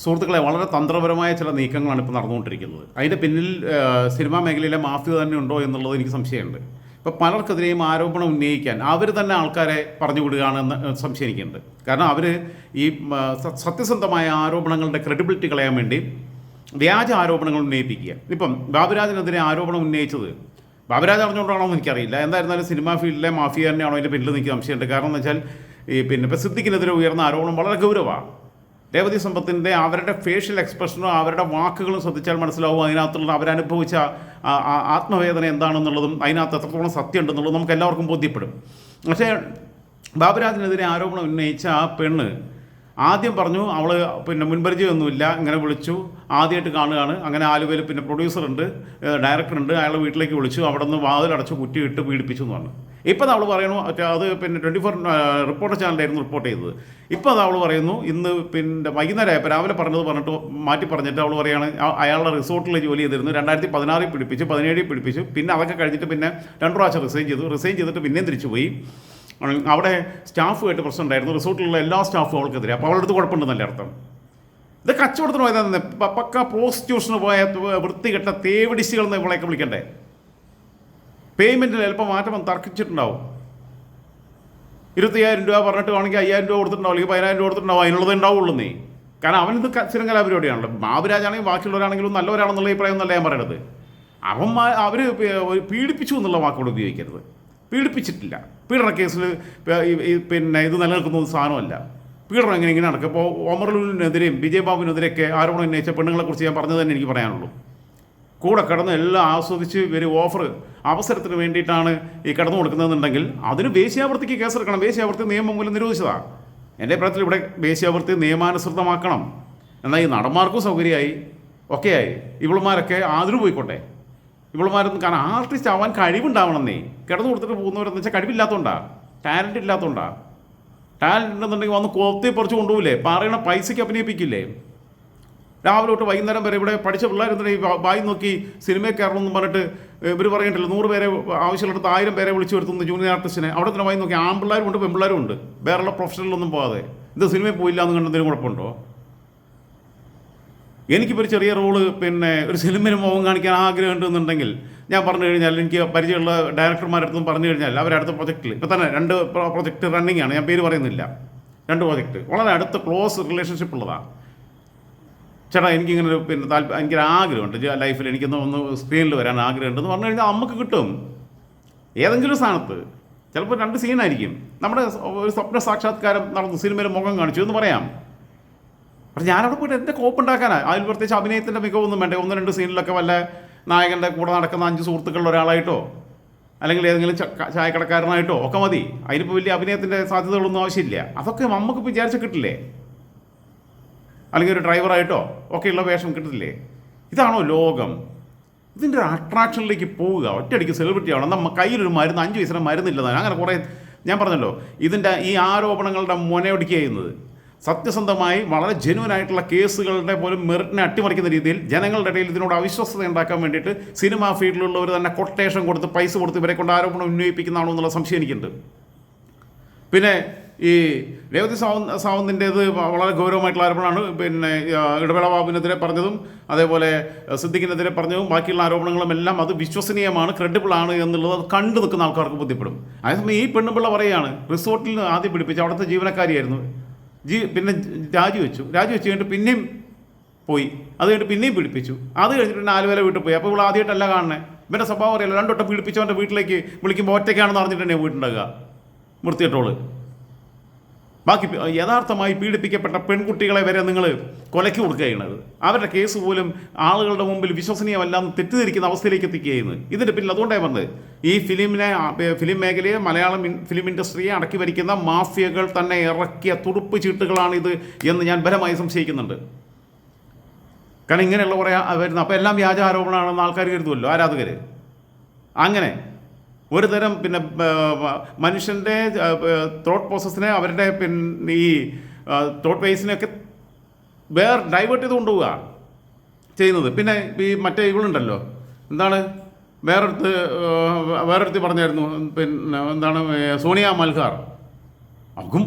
സുഹൃത്തുക്കളെ വളരെ തന്ത്രപരമായ ചില നീക്കങ്ങളാണ് ഇപ്പോൾ നടന്നുകൊണ്ടിരിക്കുന്നത്. അതിന്റെ പിന്നിൽ സിനിമാ മേഖലയിലെ മാഫിയ തന്നെ ഉണ്ടോ എന്നുള്ളത് എനിക്ക് സംശയമുണ്ട്. ഇപ്പോൾ പലർക്കെതിരെയും ആരോപണം ഉന്നയിക്കാൻ അവർ തന്നെ ആൾക്കാരെ പറഞ്ഞു വിടുകയാണെന്ന് സംശയം എനിക്കുണ്ട് കാരണം അവർ ഈ സത്യസന്ധമായ ആരോപണങ്ങളുടെ ക്രെഡിബിലിറ്റി കളയാൻ വേണ്ടി വ്യാജ ആരോപണങ്ങൾ ഉന്നയിപ്പിക്കുക. ഇപ്പം ബാബുരാജിനെതിരെ ആരോപണം ഉന്നയിച്ചത് ബാബുരാജ് അറിഞ്ഞുകൊണ്ടാണോ എന്ന് എനിക്കറിയില്ല. എന്തായിരുന്നാലും സിനിമാ ഫീൽഡിലെ മാഫിയ തന്നെയാണോ അതിന്റെ പിന്നിൽ എനിക്ക് സംശയമുണ്ട്. കാരണം എന്ന് വെച്ചാൽ ഈ പിന്നെ ഇപ്പം ഉയർന്ന ആരോപണം വളരെ ഗൗരവമാണ്. രേവതി സമ്പത്തിന്റെ അവരുടെ ഫേഷ്യൽ എക്സ്പ്രഷനും അവരുടെ വാക്കുകളും ശ്രദ്ധിച്ചാൽ മനസ്സിലാവും അതിനകത്തുള്ള അവരനുഭവിച്ച ആത്മവേദന എന്താണെന്നുള്ളതും അതിനകത്ത് എത്രത്തോളം സത്യം ഉണ്ടെന്നുള്ളതും നമുക്ക് എല്ലാവർക്കും ബോധ്യപ്പെടും. പക്ഷേ ബാബുരാജിനെതിരെ ആരോപണം ഉന്നയിച്ച ആ പെണ്ണ് ആദ്യം പറഞ്ഞു അവൾ പിന്നെ മുൻപരിചയമൊന്നുമില്ല ഇങ്ങനെ വിളിച്ചു. ആദ്യമായിട്ട് കാണുകയാണ്. അങ്ങനെ ആലുവയിൽ പിന്നെ പ്രൊഡ്യൂസറുണ്ട് ഡയറക്ടറുണ്ട് അയാളെ വീട്ടിലേക്ക് വിളിച്ചു. അവിടെ നിന്ന് വാതിലടച്ച് കുറ്റിയിട്ട് പീഡിപ്പിച്ചു എന്ന് പറഞ്ഞു. ഇപ്പം അവൾ മറ്റേ അത് പിന്നെ ട്വന്റി ഫോർ റിപ്പോർട്ടർ ചാനലായിരുന്നു റിപ്പോർട്ട് ചെയ്തത്. ഇപ്പോൾ അത് അവൾ പറയുന്നു ഇന്ന് പിന്നെ വൈകുന്നേരം ആയപ്പോൾ രാവിലെ പറഞ്ഞത് പറഞ്ഞിട്ട് മാറ്റി പറഞ്ഞിട്ട് അവൾ പറയുകയാണ് അയാളുടെ റിസോർട്ടിൽ ജോലി ചെയ്തിരുന്നു. രണ്ടായിരത്തി പതിനാറിൽ പിടിപ്പിച്ചു പതിനേഴിൽ പിടിപ്പിച്ചു പിന്നെ അതൊക്കെ കഴിഞ്ഞിട്ട് പിന്നെ രണ്ട് പ്രാവശ്യം റിസൈൻ ചെയ്തു. റിസൈൻ ചെയ്തിട്ട് പിന്നെയും തിരിച്ചു പോയി അവിടെ സ്റ്റാഫുമായിട്ട് പ്രശ്നം ഉണ്ടായിരുന്നു. റിസോർട്ടിലുള്ള എല്ലാ സ്റ്റാഫും അവൾക്കെതിരെ. അപ്പോൾ അവളുടെ അടുത്ത് കുഴപ്പമുണ്ടെന്നല്ലേ അർത്ഥം? ഇത് കച്ചവടത്തിന് പോയതാണ് പക്ക പ്രോസ്റ്റിറ്റ്യൂഷന് പോയ വൃത്തികെട്ട തേവിടിശികൾ എന്ന് ഇവളെയൊക്കെ വിളിക്കണ്ടേ? പേയ്മെന്റിൽ ചിലപ്പോൾ മാറ്റം തർക്കിച്ചിട്ടുണ്ടാവും. ഇരുപത്തയ്യായിരം രൂപ പറഞ്ഞിട്ട് വേണമെങ്കിൽ അയ്യായിരം രൂപ കൊടുത്തിട്ടുണ്ടാവും. അല്ലെങ്കിൽ പതിനായിരം രൂപ കൊടുത്തിട്ടുണ്ടാവും. അതിനുള്ളത് ഉണ്ടാവുള്ളൂ നീ. കാരണം അവനിത് ചിരങ്കല പരിപാടിയാണല്ലോ ബാബുരാജാണെങ്കിൽ ബാക്കിയുള്ളവരാണെങ്കിലും നല്ലവരാണെന്നുള്ള ഈ എന്നല്ല ഞാൻ പറയണത്. അവന്മാർ അവർ പീഡിപ്പിച്ചു എന്നുള്ള വാക്കുകൾ ഉപയോഗിക്കരുത്. പീഡിപ്പിച്ചിട്ടില്ല. പീഡന കേസിൽ പിന്നെ ഇത് നിലനിൽക്കുന്ന ഒരു സാധനമല്ല. പീഡനം എങ്ങനെ ഇങ്ങനെ നടക്കും. ഇപ്പോൾ ഒമർലുവിനെതിരെയും വിജയ് ബാബുവിനെതിരെയൊക്കെ ആരോപണം ഉന്നയിച്ച പെണ്ണുങ്ങളെക്കുറിച്ച് ഞാൻ പറഞ്ഞത് തന്നെ എനിക്ക് പറയാനുള്ളൂ. കൂടെ കടന്ന് എല്ലാം ആസ്വദിച്ച് ഇവർ ഓഫർ അവസരത്തിന് വേണ്ടിയിട്ടാണ് ഈ കടന്നു കൊടുക്കുന്നതെന്നുണ്ടെങ്കിൽ അതിന് വേശ്യാവൃത്തിക്ക് കേസെടുക്കണം. വേശ്യാവൃത്തി നിയമം മൂലം നിരോധിച്ചതാണ് എന്റെ അഭിപ്രായത്തിൽ ഇവിടെ വേശ്യാവൃത്തി നിയമാനുസൃതമാക്കണം. എന്നാൽ ഈ നടന്മാർക്കും സൗകര്യമായി. ഒക്കെയായി. ഇവളുമാരൊക്കെ ആതിരു പോയിക്കോട്ടെ ഇവളുമാരൊന്നും കാരണം ആർട്ടിസ്റ്റ് ആവാൻ കഴിവുണ്ടാവണമെന്നേ. കിടന്നു കൊടുത്തിട്ട് പോകുന്നവരെന്ന് വെച്ചാൽ കഴിവില്ലാത്തതുകൊണ്ടാ ടാലന്റ് ഇല്ലാത്തതുകൊണ്ടാ ടാലന്റ് ഉണ്ടെന്നുണ്ടെങ്കിൽ വന്ന് കൊത്തി പറിച്ച് കൊണ്ടുപോകില്ലേ പറയണ പൈസയ്ക്ക് അഭിനയിപ്പിക്കില്ലേ? രാവിലെ തൊട്ട് വൈകുന്നേരം വരെ ഇവിടെ പഠിച്ച പിള്ളേർ എന്തിനാ ഈ വായി നോക്കി സിനിമയിൽ കയറണം എന്ന് പറഞ്ഞിട്ട് ഇവർ പറയണ്ടല്ലോ നൂറ് പേരെ ആവശ്യമുള്ളിടത്ത് ആയിരം പേരെ വിളിച്ചു വരുത്തുന്നു ജൂനിയർ ആർട്ടിസ്റ്റിനെ അവിടെ തന്നെ വായി നോക്കി ആൺപിള്ളേരും ഉണ്ട് പെൺപിള്ളേരും ഉണ്ട് വേറെയുള്ള പ്രൊഫഷണലൊന്നും പോകാതെ. ഇത് സിനിമയിൽ പോയില്ല എന്ന് കണ്ടെന്തെങ്കിലും കുഴപ്പമുണ്ടോ? എനിക്കിപ്പോൾ ഒരു ചെറിയ റോൾ പിന്നെ ഒരു സിനിമയിൽ മുഖം കാണിക്കാൻ ആഗ്രഹം ഉണ്ടെന്നുണ്ടെങ്കിൽ ഞാൻ പറഞ്ഞു കഴിഞ്ഞാൽ എനിക്ക് പരിചയമുള്ള ഡയറക്ടർമാരടുത്തും പറഞ്ഞു കഴിഞ്ഞാൽ അവരടുത്ത പ്രൊജക്റ്റിൽ ഇപ്പോൾ തന്നെ രണ്ട് പ്രൊജക്റ്റ് റണ്ണിങ് ആണ് ഞാൻ പേര് പറയുന്നില്ല. രണ്ട് പ്രൊജക്റ്റ് വളരെ അടുത്ത ക്ലോസ് റിലേഷൻഷിപ്പ് ഉള്ളതാണ്. ചേട്ടാ എനിക്കിങ്ങനെ ഒരു പിന്നെ താല്പര്യം എനിക്കൊരു ആഗ്രഹമുണ്ട്. ലൈഫിൽ എനിക്കൊന്ന് ഒന്ന് സ്ക്രീനിൽ വരാൻ ആഗ്രഹമുണ്ടെന്ന് പറഞ്ഞു കഴിഞ്ഞാൽ നമുക്ക് കിട്ടും. ഏതെങ്കിലും സ്ഥാനത്ത്. ചിലപ്പോൾ രണ്ട് സീനായിരിക്കും നമ്മുടെ ഒരു സ്വപ്ന സാക്ഷാത്കാരം നടന്നു സിനിമയിൽ മുഖം കാണിച്ചു എന്ന് പറയാം. പക്ഷെ ഞാനവിടെ പോയിട്ട് എന്റെ കോപ്പ് ഉണ്ടാക്കാനാണ് അതിൽ പ്രത്യേകിച്ച് അഭിനയത്തിന്റെ മികവൊന്നും വേണ്ട. ഒന്ന് രണ്ട് സീനിലൊക്കെ വല്ല നായകന്റെ കൂടെ നടക്കുന്ന അഞ്ച് സുഹൃത്തുക്കളിൽ ഒരാളായിട്ടോ? അല്ലെങ്കിൽ ഏതെങ്കിലും ചായക്കടക്കാരനായിട്ടോ? ഒക്കെ മതി. അതിനിപ്പോൾ വലിയ അഭിനയത്തിന്റെ സാധ്യതകളൊന്നും ആവശ്യമില്ല. അതൊക്കെ നമുക്ക് വിചാരിച്ച കിട്ടില്ലേ? അല്ലെങ്കിൽ ഒരു ഡ്രൈവറായിട്ടോ? ഒക്കെയുള്ള വേഷം കിട്ടില്ലേ ഇതാണോ ലോകം? ഇതിന്റെ ഒരു അട്രാക്ഷനിലേക്ക് പോവുക. ഒറ്റയടിക്ക് സെലിബ്രിറ്റി ആവണം. നമ്മൾ കയ്യിലൊരു മരുന്ന് അഞ്ച് വയസ്സിന് മരുന്നില്ലെന്നാണ് അങ്ങനെ കുറേ ഞാൻ പറഞ്ഞല്ലോ ഇതിന്റെ ഈ ആരോപണങ്ങളുടെ മുനയൊടുക്കുക ചെയ്യുന്നത്. സത്യസന്ധമായി വളരെ ജെനുവൻ ആയിട്ടുള്ള കേസുകളുടെ പോലും മെറിറ്റിനെ അട്ടിമറിക്കുന്ന രീതിയിൽ ജനങ്ങളുടെ ഇടയിൽ ഇതിനോട് അവിശ്വസത ഉണ്ടാക്കാൻ വേണ്ടിയിട്ട് സിനിമാ ഫീൽഡിലുള്ളവർ തന്നെ കൊട്ടേഷൻ കൊടുത്ത് പൈസ കൊടുത്ത് ഇവരെ കൊണ്ട് ആരോപണം ഉന്നയിപ്പിക്കുന്നതാണോ എന്നുള്ള സംശയം എനിക്കുണ്ട്. പിന്നെ ഈ രേവതി സാവന്ത് സാവന്തിന്റേത് വളരെ ഗൗരവമായിട്ടുള്ള ആരോപണമാണ്. പിന്നെ ഇടവേള ബാബുവിനെതിരെ പറഞ്ഞതും അതേപോലെ സിദ്ദിഖിനെതിരെ പറഞ്ഞതും ബാക്കിയുള്ള ആരോപണങ്ങളും എല്ലാം അത് വിശ്വസനീയമാണ് ക്രെഡിബിൾ ആണ് എന്നുള്ളത് അത് കണ്ടു നിൽക്കുന്ന ആൾക്കാർക്ക് ബുദ്ധിപ്പെടും അതേസമയം ഈ പെണ്ണുപിള്ള പറയുകയാണ് റിസോർട്ടിൽ ആദ്യം പിടിപ്പിച്ച് അവിടുത്തെ ജീവനക്കാരിയായിരുന്നു. ജി പിന്നെ രാജിവെച്ചു രാജിവെച്ച് കഴിഞ്ഞിട്ട് പിന്നെയും പോയി. അത് കഴിഞ്ഞിട്ട് പിന്നെയും പീഡിപ്പിച്ചു. അത് കഴിഞ്ഞിട്ട് പിന്നെ ആലുവല വീട്ടിൽ പോയി. അപ്പോൾ ഇവിടെ ആദ്യമായിട്ടല്ല കാണണേ ഇവന്റെ സ്വഭാവം അറിയില്ല. രണ്ടോട്ടം പീഡിപ്പിച്ചവന്റെ വീട്ടിലേക്ക് വിളിക്കുമ്പോൾ ഒറ്റയ്ക്കാണെന്ന് അറിഞ്ഞിട്ട് തന്നെ വീട്ടുണ്ടാകുക വൃത്തിയിട്ടോൾ ബാക്കി യഥാർത്ഥമായി പീഡിപ്പിക്കപ്പെട്ട പെൺകുട്ടികളെ വരെ നിങ്ങൾ കൊലയ്ക്ക് കൊടുക്കുകയാണ് അവരുടെ കേസ് പോലും ആളുകളുടെ മുമ്പിൽ വിശ്വസനീയമല്ലാന്ന് തെറ്റിദ്ധരിക്കുന്ന അവസ്ഥയിലേക്ക് എത്തിക്കുകയാണ് ഇതിന്റെ പിന്നിൽ അതുകൊണ്ടാണ് പറഞ്ഞത് ഈ ഫിലിമിനെ ഫിലിം മേഖലയെ മലയാളം ഫിലിം ഇൻഡസ്ട്രിയെ അടക്കി ഭരിക്കുന്ന മാഫിയകൾ തന്നെ ഇറക്കിയ തുടുപ്പ് ചീട്ടുകളാണിത് എന്ന് ഞാൻ ബലമായി സംശയിക്കുന്നുണ്ട്. കാരണം ഇങ്ങനെയുള്ള കുറേ വരുന്ന അപ്പോൾ എല്ലാം വ്യാജ ആരോപണമാണെന്ന് ആൾക്കാർ കരുതുമല്ലോ ആരാധകർ അങ്ങനെ. ഒരു തരം പിന്നെ മനുഷ്യന്റെ തോട്ട് പ്രോസസ്സിനെ അവരുടെ പിന്നെ ഈ തോട്ട് വേസിനെയൊക്കെ വേർ ഡൈവേർട്ട് ചെയ്ത് കൊണ്ടുപോവുക ചെയ്യുന്നത്. പിന്നെ ഈ മറ്റേ ഇവളുണ്ടല്ലോ. എന്താണ്? വേറൊരുത്ത് വേറൊരുത്തി പറഞ്ഞായിരുന്നു. പിന്നെ എന്താണ്? സോണിയ മൽഹാർ അവക്കും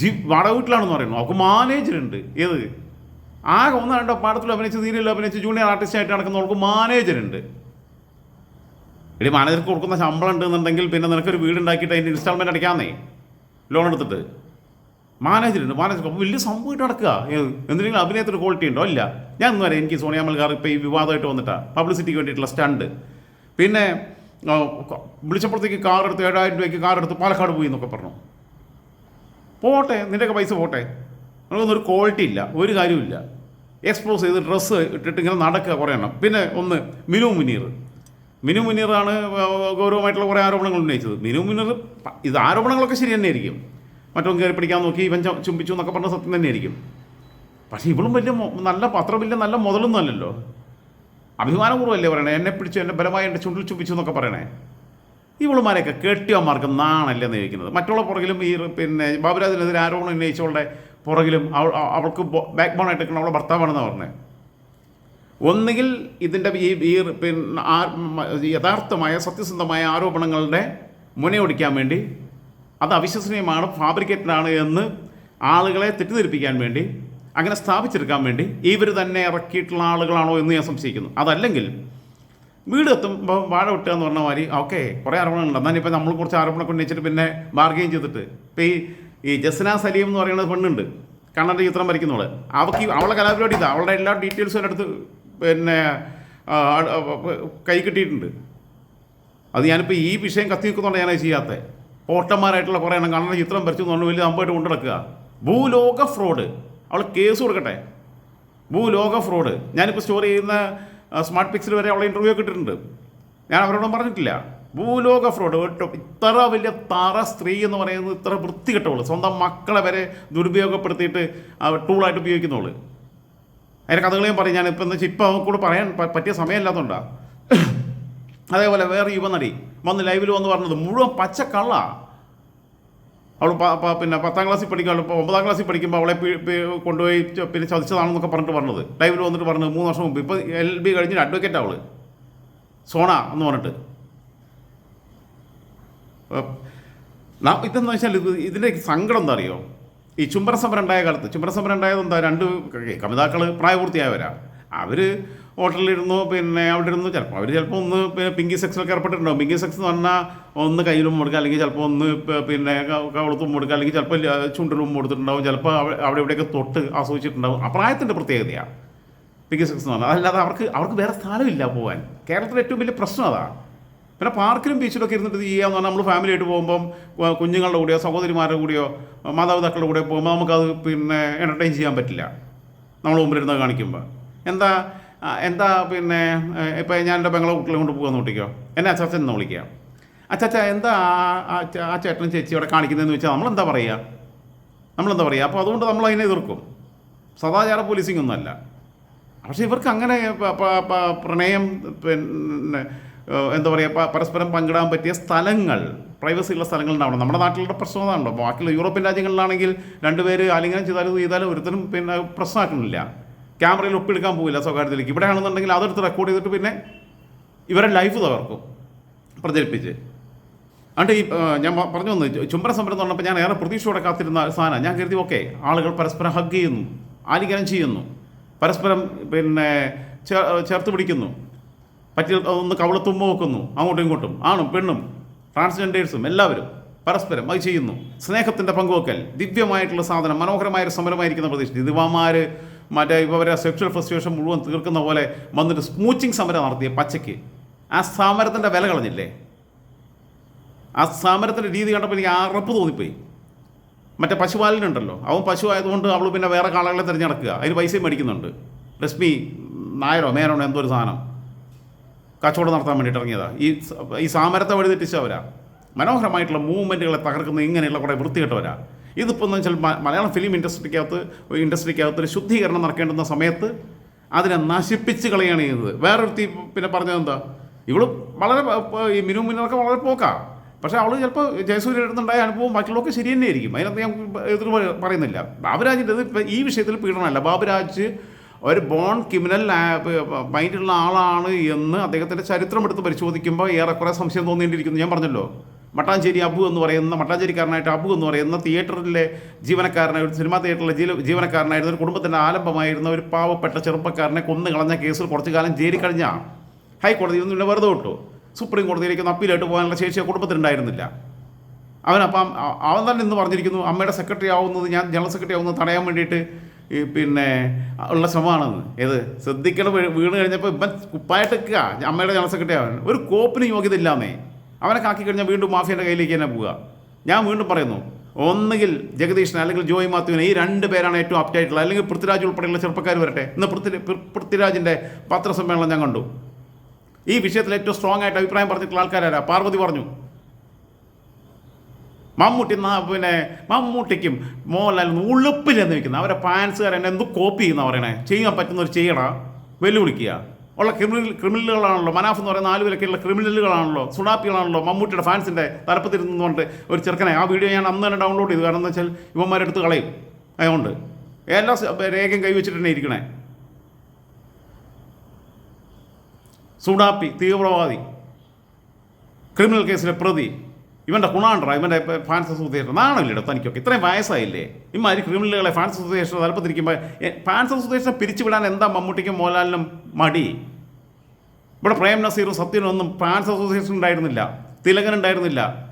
ജീ വാടക വീട്ടിലാണെന്ന് പറയുന്നു. അവർക്ക് മാനേജറുണ്ട് ഏത്? ആകെ ഒന്നോ രണ്ടോ പാടത്തിൽ അഭിനയിച്ച് സീരിയലിൽ അഭിനയിച്ച് ജൂനിയർ ആർട്ടിസ്റ്റായിട്ട് നടക്കുന്നവർക്ക് മാനേജറുണ്ട് ഇനി മാനേജർക്ക് കൊടുക്കുന്ന ശമ്പളം ഉണ്ടെന്നുണ്ടെങ്കിൽ പിന്നെ നിനക്കൊരു വീട് ഉണ്ടാക്കിയിട്ട് അതിന്റെ ഇൻസ്റ്റാൾമെന്റ് അടയ്ക്കാന്നേ. ലോൺ എടുത്തിട്ട്. മാനേജറുണ്ട് മാനേജർ അപ്പോൾ വലിയ സംഭവമായിട്ട് നടക്കുക. എന്തിനെങ്കിലും അഭിനയത്തിന് ക്വാളിറ്റി ഉണ്ടോ? ഇല്ല. ഞാൻ ഒന്നും വരെ എനിക്ക് സോണിയ മൽഗാർ ഇപ്പോൾ ഈ വിവാദമായിട്ട് വന്നിട്ടാണ് പബ്ലിസിറ്റിക്ക് വേണ്ടിയിട്ടുള്ള സ്റ്റണ്ട് പിന്നെ വിളിച്ചപ്പോഴത്തേക്ക് കാർ എടുത്ത് ഏഴായിരം രൂപയ്ക്ക് കാർ എടുത്ത് പാലക്കാട് പോയി എന്നൊക്കെ പറഞ്ഞു. പോട്ടെ നിന്റെയൊക്കെ പൈസ പോട്ടെ. നമുക്കൊന്നും ഒരു ക്വാളിറ്റി ഇല്ല ഒരു കാര്യമില്ല എക്സ്പോസ് ചെയ്ത് ഡ്രസ്സ് ഇട്ടിട്ട് ഇങ്ങനെ നടക്കുക കുറേ എണ്ണം. പിന്നെ ഒന്ന് മിനു മുനീർ. മിനു മുനീറാണ് ഗൗരവമായിട്ടുള്ള കുറേ ആരോപണങ്ങൾ ഉന്നയിച്ചത്. മിനു മുനീർ ഇത് ആരോപണങ്ങളൊക്കെ ശരി തന്നെയായിരിക്കും. മറ്റൊന്ന് കയറി പിടിക്കാൻ നോക്കി ഇവൻ ചുംബിച്ചു എന്നൊക്കെ പറഞ്ഞ സത്യം തന്നെയായിരിക്കും. പക്ഷേ ഇവളും വലിയ നല്ല പത്രമില്ല നല്ല മുതലൊന്നും അല്ലല്ലോ. അഭിമാനപൂർവമല്ലേ പറയണേ? എന്നെ പിടിച്ചു എന്നെ ബലമായി എന്റെ ചുണ്ടിൽ ചുംബിച്ചു എന്നൊക്കെ പറയണേ? ഇവളുമാരെയൊക്കെ കെട്ടിയവന്മാർക്ക് നാണല്ലേ എന്ന് ചോദിക്കുന്നത്. മറ്റുള്ള പുറകിലും ഈ പിന്നെ ബാബുരാജിനെതിരെ ആരോപണം ഉന്നയിച്ചവളുടെ പുറകിലും അവൾ അവൾക്ക് ബാക്ക്ബോൺ ആയിട്ട് നിൽക്കുന്ന അവളുടെ ഭർത്താവാണെന്ന് പറഞ്ഞത് ഒന്നുകിൽ ഇതിന്റെ ഈ ഈ പിന്നെ യഥാർത്ഥമായ സത്യസന്ധമായ ആരോപണങ്ങളുടെ മുനയൊടിക്കാൻ വേണ്ടി അത് അവിശ്വസനീയമാണ് ഫാബ്രിക്കേറ്റഡ് ആണ് എന്ന് ആളുകളെ തെറ്റിദ്ധരിപ്പിക്കാൻ വേണ്ടി അങ്ങനെ സ്ഥാപിച്ചെടുക്കാൻ വേണ്ടി ഇവർ തന്നെ ഇറക്കിയിട്ടുള്ള ആളുകളാണോ എന്ന് ഞാൻ സംശയിക്കുന്നു. അതല്ലെങ്കിൽ വീട് എത്തുമ്പോൾ വാഴ വിട്ടുക എന്ന് പറഞ്ഞ മാതിരി ഓക്കെ കുറേ ആരോപണങ്ങളുണ്ട്. എന്നാൽ ഇപ്പോൾ നമ്മൾ കുറച്ച് ആരോപണമൊക്കെ ഉന്നയിച്ചിട്ട് പിന്നെ ബാർഗെയിൻ ചെയ്തിട്ട്. ഇപ്പോൾ ഈ ഈ ജസ്ന സലീം എന്ന് പറയുന്നത് പെണ്ണുണ്ട്. കണ്ണന്റെ ചിത്രം വരയ്ക്കുന്നവൾ. അവൾക്ക് അവളെ കലാപരിപാടി ഇതാ. അവളുടെ എല്ലാ ഡീറ്റെയിൽസും എന്റെ അടുത്ത് പിന്നെ കൈ കിട്ടിയിട്ടുണ്ട്. അത് ഞാനിപ്പോൾ ഈ വിഷയം കത്തി നിൽക്കുന്നതുകൊണ്ട് ഞാനത് ചെയ്യാത്തത് പോട്ടന്മാരായിട്ടുള്ള കുറേ എണ്ണം കാണുന്ന ചിത്രം വരച്ചു എന്ന് പറഞ്ഞാൽ വലിയ സംഭവമായിട്ട് കൊണ്ടു നടക്കുക ഭൂലോക ഫ്രോഡ്. അവൾ കേസ് കൊടുക്കട്ടെ. ഭൂലോക ഫ്രോഡ്. ഞാനിപ്പോൾ സ്റ്റോർ ചെയ്യുന്ന സ്മാർട്ട് പിക്സിൽ വരെ അവളെ ഇന്റർവ്യൂ കിട്ടിയിട്ടുണ്ട് ഞാൻ അവരോടൊന്നും പറഞ്ഞിട്ടില്ല. ഭൂലോക ഫ്രോഡ്. ഇത്ര വലിയ തറ സ്ത്രീ എന്ന് പറയുന്നത് ഇത്ര വൃത്തി വൃത്തികെട്ടവൾ. സ്വന്തം മക്കളെ വരെ ദുരുപയോഗപ്പെടുത്തിയിട്ട് ടൂളായിട്ട് ഉപയോഗിക്കുന്നവൾ. അതിന്റെ കഥകളെയും പറയും. ഞാൻ ഇപ്പം എന്താ ഇപ്പം അവൾക്ക് കൂടെ പറയാൻ പറ്റിയ സമയമില്ലാത്തതുകൊണ്ടാണ് അതേപോലെ വേറെ യുവനടി വന്ന് ലൈവിൽ വന്ന് പറഞ്ഞത് മുഴുവൻ പച്ച കള്ള അവൾ പിന്നെ പത്താം ക്ലാസ്സിൽ പഠിക്കുക ഇപ്പോൾ ഒമ്പതാം ക്ലാസ്സിൽ പഠിക്കുമ്പോൾ അവളെ കൊണ്ടുപോയി പിന്നെ ചതിച്ചതാണെന്നൊക്കെ പറഞ്ഞിട്ട് പറഞ്ഞത്. ലൈവിൽ വന്നിട്ട് പറഞ്ഞത് മൂന്ന് വർഷം മുമ്പ്. ഇപ്പോൾ എൽ ബി കഴിഞ്ഞിട്ട് അഡ്വക്കേറ്റ് അവൾ. സോണ എന്ന് പറഞ്ഞിട്ട്. ഇതെന്ന് വെച്ചാൽ ഇത് ഇതിന്റെ സങ്കടം എന്താ അറിയോ? ഈ ചുംബന സമരം ഉണ്ടായ കാലത്ത് ചുംബന സമരം ഉണ്ടായത് എന്താ രണ്ട് കമിതാക്കൾ പ്രായപൂർത്തിയായവരാ. അവർ ഹോട്ടലിലിരുന്നു പിന്നെ അവിടെ ഇരുന്നു ചിലപ്പോൾ അവർ ചിലപ്പോൾ ഒന്ന് പിന്നെ പിങ്കി സെക്സിലൊക്കെ ഏർപ്പെട്ടിട്ടുണ്ടാവും. പിങ്കി സെക്സ് എന്ന് പറഞ്ഞാൽ ഒന്ന് കയ്യിലും കൊടുക്കുക അല്ലെങ്കിൽ ചിലപ്പോൾ ഒന്ന് പിന്നെ കവളത്തും കൊടുക്കുക അല്ലെങ്കിൽ ചിലപ്പോൾ ചുണ്ടിലും കൊടുത്തിട്ടുണ്ടാവും ചിലപ്പോൾ അവിടെ ഇവിടെയൊക്കെ തൊട്ട് ആസ്വദിച്ചിട്ടുണ്ടാവും. ആ പ്രായത്തിന്റെ പ്രത്യേകതയാണ് പിങ്കി സെക്സ് എന്ന് പറഞ്ഞാൽ അതല്ലാതെ അവർക്ക് അവർക്ക് വേറെ സ്ഥലമില്ല പോകാൻ കേരളത്തിലെ ഏറ്റവും വലിയ പ്രശ്നം അതാണ് പിന്നെ പാർക്കിലും ബീച്ചിലൊക്കെ ഇരുന്നിട്ട് ചെയ്യുക എന്ന് പറഞ്ഞാൽ നമ്മൾ ഫാമിലി ആയിട്ട് പോകുമ്പം കുഞ്ഞുങ്ങളുടെ കൂടെയോ സഹോദരിമാരുടെ കൂടെയോ മാതാപിതാക്കളുടെ കൂടെ പോകുമ്പോൾ നമുക്കത് പിന്നെ എന്റർടൈൻ ചെയ്യാൻ പറ്റില്ല. നമ്മൾ മുമ്പിലിരുന്ന് കാണിക്കുമ്പോൾ എന്താ എന്താ പിന്നെ ഇപ്പം ഞാൻ എന്റെ ബംഗള കുട്ടികളെ കൊണ്ട് പോകാൻ നോട്ടിക്കോ എന്നെ അച്ചാച്ചൻ എന്ന് വിളിക്കുക അച്ചാച്ച എന്താ ആ- ചേട്ടൻ ചേച്ചി അവിടെ കാണിക്കുന്നതെന്ന് വെച്ചാൽ നമ്മളെന്താ പറയുക നമ്മളെന്താ പറയുക അപ്പോൾ അതുകൊണ്ട് നമ്മൾ അതിനെ എതിർക്കും. സദാചാര പോലീസിംഗ് ഒന്നുമല്ല. പക്ഷേ ഇവർക്ക് അങ്ങനെ പ്രണയം പിന്നെ എന്താ പറയുക പരസ്പരം പങ്കിടാൻ പറ്റിയ സ്ഥലങ്ങൾ പ്രൈവസി ഉള്ള സ്ഥലങ്ങൾ ഉണ്ടാവണം. നമ്മുടെ നാട്ടിലുള്ള പ്രശ്നം അതാണല്ലോ. ബാക്കിയുള്ള യൂറോപ്യൻ രാജ്യങ്ങളിലാണെങ്കിൽ രണ്ടുപേര് ആലിംഗനം ചെയ്താലും ചെയ്താലും ഒരുത്തരും പിന്നെ പ്രശ്നമാക്കുന്നില്ല ക്യാമറയിൽ ഒപ്പിയെടുക്കാൻ പോവില്ല സ്വകാര്യത്തിലേക്ക് ഇവിടെ ആണെന്നുണ്ടെങ്കിൽ അതെടുത്ത് റെക്കോർഡ് ചെയ്തിട്ട് പിന്നെ ഇവരെ ലൈഫ് തകർക്കും. പ്രചരിപ്പിച്ച്. അതുകൊണ്ട് ഈ ഞാൻ പറഞ്ഞു വന്നു ചുംബന സമരം എന്ന് പറഞ്ഞപ്പോൾ ഞാൻ ഏറെ പ്രതീക്ഷയോടെ കാത്തിരുന്ന സാധനം ഞാൻ കരുതി ഓക്കെ ആളുകൾ പരസ്പരം ഹഗ് ചെയ്യുന്നു ആലിംഗനം ചെയ്യുന്നു പരസ്പരം പിന്നെ ചേർത്ത് പിടിക്കുന്നു. പറ്റിയ ഒന്ന് കവളത്തുമ്പ് വെക്കുന്നു അങ്ങോട്ടും ഇങ്ങോട്ടും. ആണും പെണ്ണും ട്രാൻസ്ജെൻഡേഴ്സും എല്ലാവരും പരസ്പരം അത് ചെയ്യുന്നു. സ്നേഹത്തിന്റെ പങ്കുവെക്കൽ ദിവ്യമായിട്ടുള്ള സാധനം മനോഹരമായ ഒരു സമരമായിരിക്കുന്ന പ്രതീക്ഷ ദിവാമാർ മറ്റേ ഇവരെ സെക്ഷൽ ഫ്രസ്ട്രേഷൻ മുഴുവൻ തീർക്കുന്ന പോലെ വന്നിട്ട് സ്മൂച്ചിങ് സമരം നടത്തിയ പച്ചയ്ക്ക്. ആ സമരത്തിന്റെ വില കളഞ്ഞില്ലേ? ആ സമരത്തിന്റെ രീതി കണ്ടപ്പോൾ എനിക്ക് അറപ്പ് തോന്നിപ്പോയി. മറ്റേ പശുപാലനുണ്ടല്ലോ അവൻ പശു ആയതുകൊണ്ട് അവൾ പിന്നെ വേറെ കാളകളെ തിരഞ്ഞെടുക്കുക. അതിന് പൈസയും മേടിക്കുന്നുണ്ട്. രശ്മി നായരോ മേനോണോ എന്തോ ഒരു സാധനം. കച്ചവടം നടത്താൻ വേണ്ടിയിട്ട് ഇറങ്ങിയതാണ് ഈ ഈ സാമരത്തെ വഴി തെറ്റിച്ചവരാ. മനോഹരമായിട്ടുള്ള മൂവ്മെന്റുകളെ തകർക്കുന്ന ഇങ്ങനെയുള്ള കുറേ വൃത്തികെട്ടവരാ. ഇതിപ്പോൾ എന്ന് വെച്ചാൽ മലയാളം ഫിലിം ഇൻഡസ്ട്രിക്കകത്ത് ഇൻഡസ്ട്രിക്കകത്ത് ഒരു ശുദ്ധീകരണം നടക്കേണ്ടുന്ന സമയത്ത് അതിനെ നശിപ്പിച്ച് കളയാണ് ചെയ്യുന്നത്. വേറൊരുത്തി പിന്നെ പറഞ്ഞത് എന്താ ഇവൾ വളരെ ഈ മിനു മിനൊക്കെ വളരെ പോക്കാ. പക്ഷേ അവൾ ചിലപ്പോൾ ജയസൂര്യ എടുത്തുണ്ടായ അനുഭവം മറ്റുള്ളവർക്ക് ശരി തന്നെയായിരിക്കും അതിനകത്ത് ഞാൻ എതിർ പറയുന്നില്ല. ബാബുരാജിന്റെ ഇത് ഈ വിഷയത്തിൽ പീഡനമല്ല. ബാബുരാജ് ഒരു ബോൺ ക്രിമിനൽ മൈൻഡുള്ള ആളാണ് എന്ന് അദ്ദേഹത്തിന്റെ ചരിത്രം എടുത്ത് പരിശോധിക്കുമ്പോൾ ഏറെക്കുറെ സംശയം തോന്നിയിട്ടിരിക്കുന്നു. ഞാൻ പറഞ്ഞല്ലോ മട്ടാഞ്ചേരി അബു എന്ന് പറയുന്ന മട്ടാഞ്ചേരിക്കാരനായിട്ട് അബു എന്ന് പറയുന്ന തിയേറ്ററിലെ ജീവനക്കാരനായ ഒരു സിനിമാ തിയേറ്ററിലെ ജീവനക്കാരനായിരുന്ന ഒരു കുടുംബത്തിന്റെ ആലംബമായിരുന്ന ഒരു പാവപ്പെട്ട ചെറുപ്പക്കാരനെ കൊന്നു കളഞ്ഞ കേസിൽ കുറച്ചു കാലം ജയിലിൽ കഴിഞ്ഞ ഹൈക്കോടതി ഒന്നും വെറുതെ വിട്ടു. സുപ്രീം കോടതിയിലേക്ക് അപ്പീലായിട്ട് പോകാനുള്ള ശേഷി കുടുംബത്തിനുണ്ടായിരുന്നില്ല അവനപ്പം അവൻ തന്നെ ഇന്ന് പറഞ്ഞിരിക്കുന്നു അമ്മയുടെ സെക്രട്ടറി ആവുന്നത് ഞാൻ ജനറൽ സെക്രട്ടറി ആവുന്നത് തടയാൻ വേണ്ടിയിട്ട് ഈ പിന്നെ ഉള്ള ശ്രമമാണെന്ന് ഏത്? ശ്രദ്ധിക്കണം വീണ് കഴിഞ്ഞപ്പോൾ ഇപ്പം കുപ്പായിട്ടൊക്കെ അമ്മയുടെ ജനറൽ സെക്രട്ടറി ആവാൻ. ഒരു കോപ്പിന് യോഗ്യത ഇല്ലാന്നേ അവനെ കാക്കി കഴിഞ്ഞാൽ വീണ്ടും മാഫിയുടെ കയ്യിലേക്ക് തന്നെ പോവുക. ഞാൻ വീണ്ടും പറയുന്നു ഒന്നുകിൽ ജഗദീഷൻ അല്ലെങ്കിൽ ജോയ് മാത്യുവിനെ ഈ രണ്ട് പേരാണ് ഏറ്റവും അപ്റ്റായിട്ടുള്ളത് അല്ലെങ്കിൽ പൃഥ്വിരാജ് ഉൾപ്പെടെയുള്ള ചെറുപ്പക്കാർ വരട്ടെ. ഇന്ന് പൃഥ്വി പൃഥ്വിരാജിന്റെ പത്രസമ്മേളനം ഞാൻ കണ്ടു. ഈ വിഷയത്തിൽ ഏറ്റവും സ്ട്രോങ് ആയിട്ട് അഭിപ്രായം പറഞ്ഞിട്ടുള്ള ആൾക്കാരാരാ? പാർവതി പറഞ്ഞു. മമ്മൂട്ടി പിന്നെ മമ്മൂട്ടിക്കും മോഹൻലാലും എന്ന് വെക്കുന്നത് അവരെ ഫാൻസുകാരൻ എന്ത് കോപ്പി ചെയ്യുന്ന പറയണേ? ചെയ്യാൻ പറ്റുന്ന ഒരു ചെയ്യടാ. വെല്ലുവിളിക്കുക. ഉള്ള ക്രിമിനൽ ക്രിമിനലുകളാണല്ലോ മനാഫ് എന്ന് പറയുന്ന നാല് വിലക്കുള്ള ക്രിമിനലുകളാണല്ലോ സുഡാപ്പികളാണല്ലോ മമ്മൂട്ടിയുടെ ഫാൻസിന്റെ തലപ്പത്തിരുന്നുകൊണ്ട് ഒരു ചെറുക്കനെ. ആ വീഡിയോ ഞാൻ അന്ന് തന്നെ ഡൗൺലോഡ് ചെയ്തു. കാരണം എന്താ വെച്ചാൽ ഇവന്മാരെടുത്ത് കളയും. അതുകൊണ്ട് എല്ലാ രേഖയും കൈവച്ചിട്ട് തന്നെ ഇരിക്കണേ. സുഡാപ്പി തീവ്രവാദി. ക്രിമിനൽ കേസിലെ പ്രതി. ഇവന്റെ കുണാണ്ടറ ഇവന്റെ ഫാൻസ് അസോസിയേഷൻ നാണമില്ലടോ തനിക്കൊക്കെ. ഇത്രയും വയസ്സായില്ലേ? ഇമാതിരി ക്രിമിനലുകളെ ഫാൻസ് അസോസിയേഷൻ തലപ്പത്തിരിക്കുമ്പോൾ ഫാൻസ് അസോസിയേഷൻ പിരിച്ചുവിടാൻ എന്താ മമ്മൂട്ടിക്കും മോഹൻലാലിനും മടി? ഇവിടെ പ്രേം നസീറും സത്യനും ഒന്നും ഫാൻസ് അസോസിയേഷൻ ഉണ്ടായിരുന്നില്ല. തിലകൻ ഉണ്ടായിരുന്നില്ല.